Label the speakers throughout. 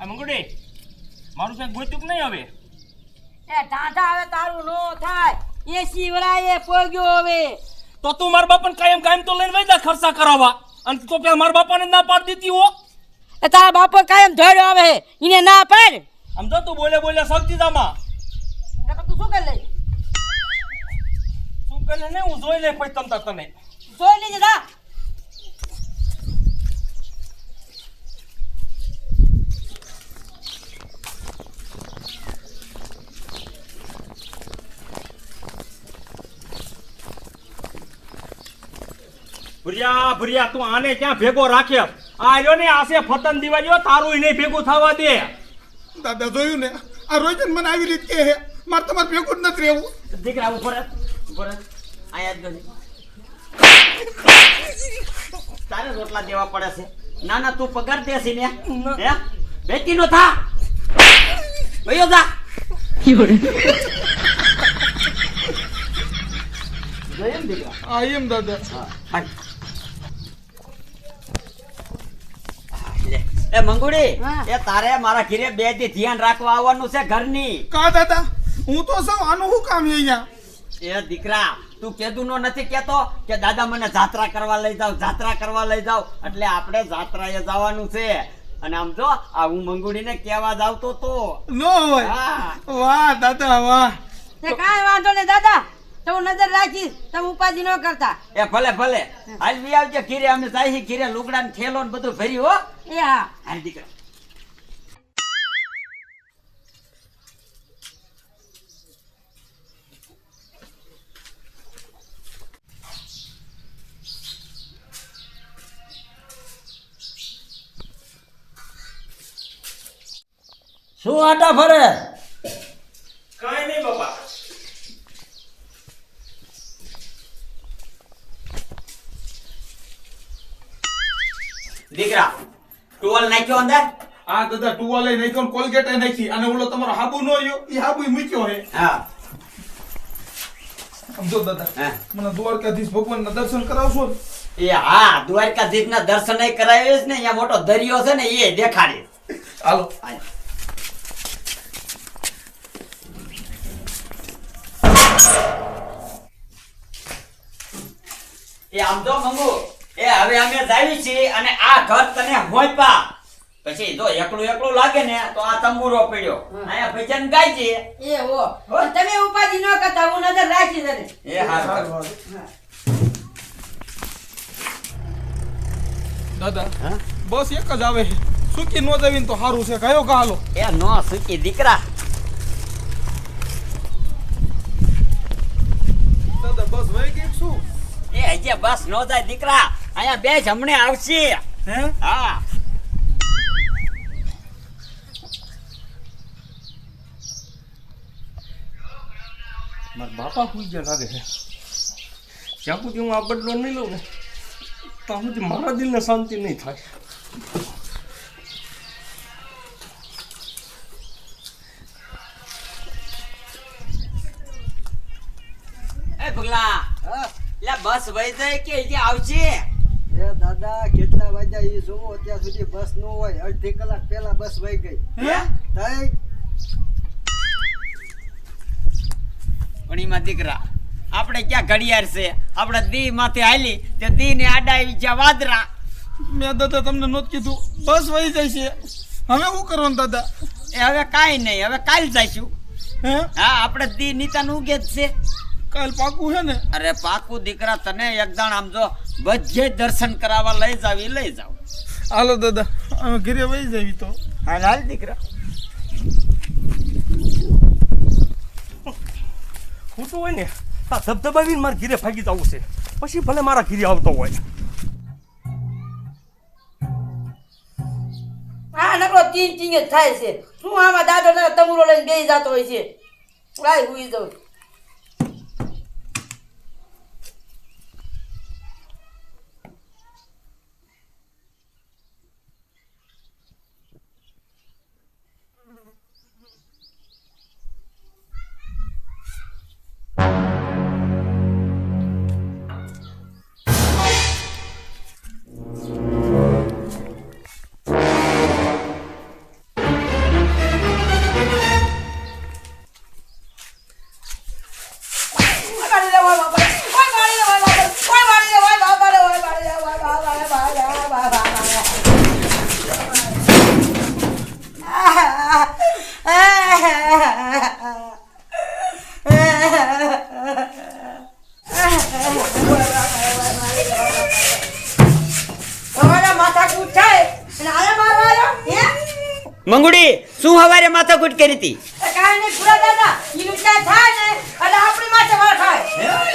Speaker 1: આ મંગુડી મારું ક્યાંક ગોચુક નહીં હવે?
Speaker 2: એ ટાટા હવે તારું નો થાય. એસી વરાય પોગ્યો હવે.
Speaker 1: તો તું મારા બાપાને કાયમ કાયમ તો લઈને વૈદા ખર્ચા કરાવવા. અને તો પેલા મારા બાપાને ના પાડ દીધી હો.
Speaker 2: એ તારા બાપો કાયમ ધોડ્યો આવે ઈને એને ના પાડ.
Speaker 1: આમ તો તું બોલે બોલે શક્તિ દામા
Speaker 2: તું શું કરી લઈ
Speaker 1: શું કરે ને હું જોઈ લે પછી તક તને
Speaker 2: જોઈ લેજે જા.
Speaker 1: ભુરિયા ભુરિયા તું આને ક્યાં ભેગો રાખે? આ રહ્યો ને આસે ફતન દિવાળીઓ તારું નહીં ભેગું થવા દે.
Speaker 3: દાદા જોયું ને આ રોજન મને આવી રીતે હે મારે તમારે ભેગું જ નથી રહેવું.
Speaker 4: દીકરા ઉપર ઉપર આયા જ ગણી. તારે રોટલા દેવા પડે છે. ના ના તું પગાર દેસી ને. હે? બેટી નો થા. ભયો જા. જોયું દીકરા?
Speaker 3: આ એમ દાદા.
Speaker 4: હા, હા, લે. એ મંગુડી એ તારે મારા ઘરે બેથી ધ્યાન રાખવા આવવાનું છે ઘરની.
Speaker 3: કા દાદા? હું તો સૌ આનું શું કામ અહીંયા?
Speaker 4: એ દીકરા તું કેદું નો નથી કેતો કે દાદા મને જાત્રા કરવા લઈ જાવ જાત્રા કરવા લઈ જાવ એટલે આપણે જાત્રાએ જવાનું છે. અને આમ જો આ હું મંગુડીને કેવા જ આવતો તો.
Speaker 3: નો હોય. વાહ દાદા વાહ.
Speaker 2: કાંઈ વાંધો નહીં દાદા. તો હું નજર રાખીશ તમે ઉપાધિ ન કરતા.
Speaker 4: એ ભલે ભલે. હાલ વી આવજે ખીરે અમે જાય કીરે લુગડા ને થેલો ને બધું ભર્યું હો.
Speaker 2: એ હા.
Speaker 4: હાલ દીકરો. શું આટા ફરે
Speaker 1: કાંઈ નહીં બાપા
Speaker 4: દીકરા ટુવાલ નાખ્યો અંદર?
Speaker 3: આ દાદા ટુવાલે નાખ્યો કોલગેટ કોલગેટે નાખી અને ઓલો તમારો હાબુ નો રહ્યો એ હાબુ મૂક્યો હે.
Speaker 4: હા.
Speaker 3: સમજો દાદા
Speaker 4: હા.
Speaker 3: મને દ્વારકાધીશ ભગવાનના દર્શન કરાવશો
Speaker 4: એ હા દ્વારકાધીશ ના દર્શન કરાવીશ ને અહીંયા મોટો દરિયો છે ને એ દેખાડે.
Speaker 3: હાલો.
Speaker 4: એ આમ તો મંગુ એ હવે અમે જાવી છીએ અને આ ઘર તને હોઈપા પછી જો એકલું એકલું લાગે ને તો આ તંબુરો પડ્યો. અહીંયા ભજન ગાય છે.
Speaker 2: એ હો. તમે ઉપાધિ ન કરતા હું નજર રાખી દે
Speaker 4: એ હારું.
Speaker 3: દાદા બસ એક જ આવે. સુકી નો જવીન તો સારું છે. કયો કાલો
Speaker 4: એ નો સુકી દીકરા.
Speaker 3: દાદા બસ વહી ગઈ છું. શું
Speaker 4: એ હજી બસ નો જાય દીકરા. અહીંયા બે જમણે આવશે.
Speaker 3: હે?
Speaker 4: હા.
Speaker 1: મારા બાપા સુઈ ગયા લાગે છે. જ્યાં સુધી હું આ બદલો નહીં લઉં ને ત્યાં સુધી મારા દિલને શાંતિ નહીં થાય.
Speaker 4: એ ભગલા લે બસ વહી જાય કે હજી આવશે
Speaker 5: એ દાદા કેટલા વાગ્યા ઈ જોવો અત્યાર સુધી બસ નો હોય. અડધી કલાક પહેલા બસ વહી ગઈ.
Speaker 4: હે?
Speaker 5: તઈ
Speaker 4: પણ દીકરા આપણે ક્યાં ઘડિયાળ છે? આપણે દી માથે હાલી તે દી ને આડા આવી ગયા વાદરા.
Speaker 3: મેં દાદા તમને નોત કીધું બસ વહી જાય છે. હવે શું કરવાનું દાદા?
Speaker 4: એ હવે કાંઈ નહીં હવે કાલ જઈશું.
Speaker 3: હે?
Speaker 4: હા આપણે દી નીતાનું ઉગે જ છે.
Speaker 3: કાલ પાકું છે ને?
Speaker 4: અરે પાકું દીકરા તને એકદમ આમ જો બધે દર્શન કરાવવા લઈ જાવી લઈ જાવ
Speaker 3: હાલો દાદા અમે ઘરે વહી જવી તો.
Speaker 4: હાલ હાલ દીકરા.
Speaker 1: ખોટું હોય ને આ ધબધબાવીને મારા ઘીરે ભાગી જવું છે. પછી ભલે મારા ઘીરે આવતો હોય.
Speaker 2: આ નકરો ચીન ચીંગે જ થાય છે. શું આમાં દાદો ને તમુરો લઈને બેસી જતો હોય છે? કાંઈ હુઈ જાઉં.
Speaker 4: મંગુડી શું હવારે માથાકૂટ કરી હતી
Speaker 2: એ કાંઈ નહીં પૂરા દાદા ઈનું ક્યાંય થાય ને એટલે આપણી માથે માર ખાય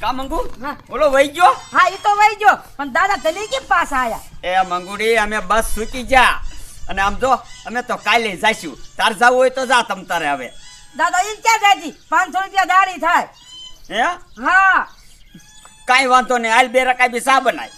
Speaker 4: કા મંગુ? બોલો વહી ગયો?
Speaker 2: હા એ તો વહી ગયો. પણ દાદા તને કે પાસ આયા?
Speaker 4: એ મંગુડી અમે બસ સૂકી જા અને આમ જો અમે તો કાલે જઈશું. તાર જવું હોય તો જા તમ તારે હવે.
Speaker 2: દાદા ઈ ક્યાં જાતી પાંચસો રૂપિયા દાડી થાય.
Speaker 4: હે?
Speaker 2: હા.
Speaker 4: કાંઈ વાંધો નહીં. હાલ બે રકાઈ બી સા બનાય.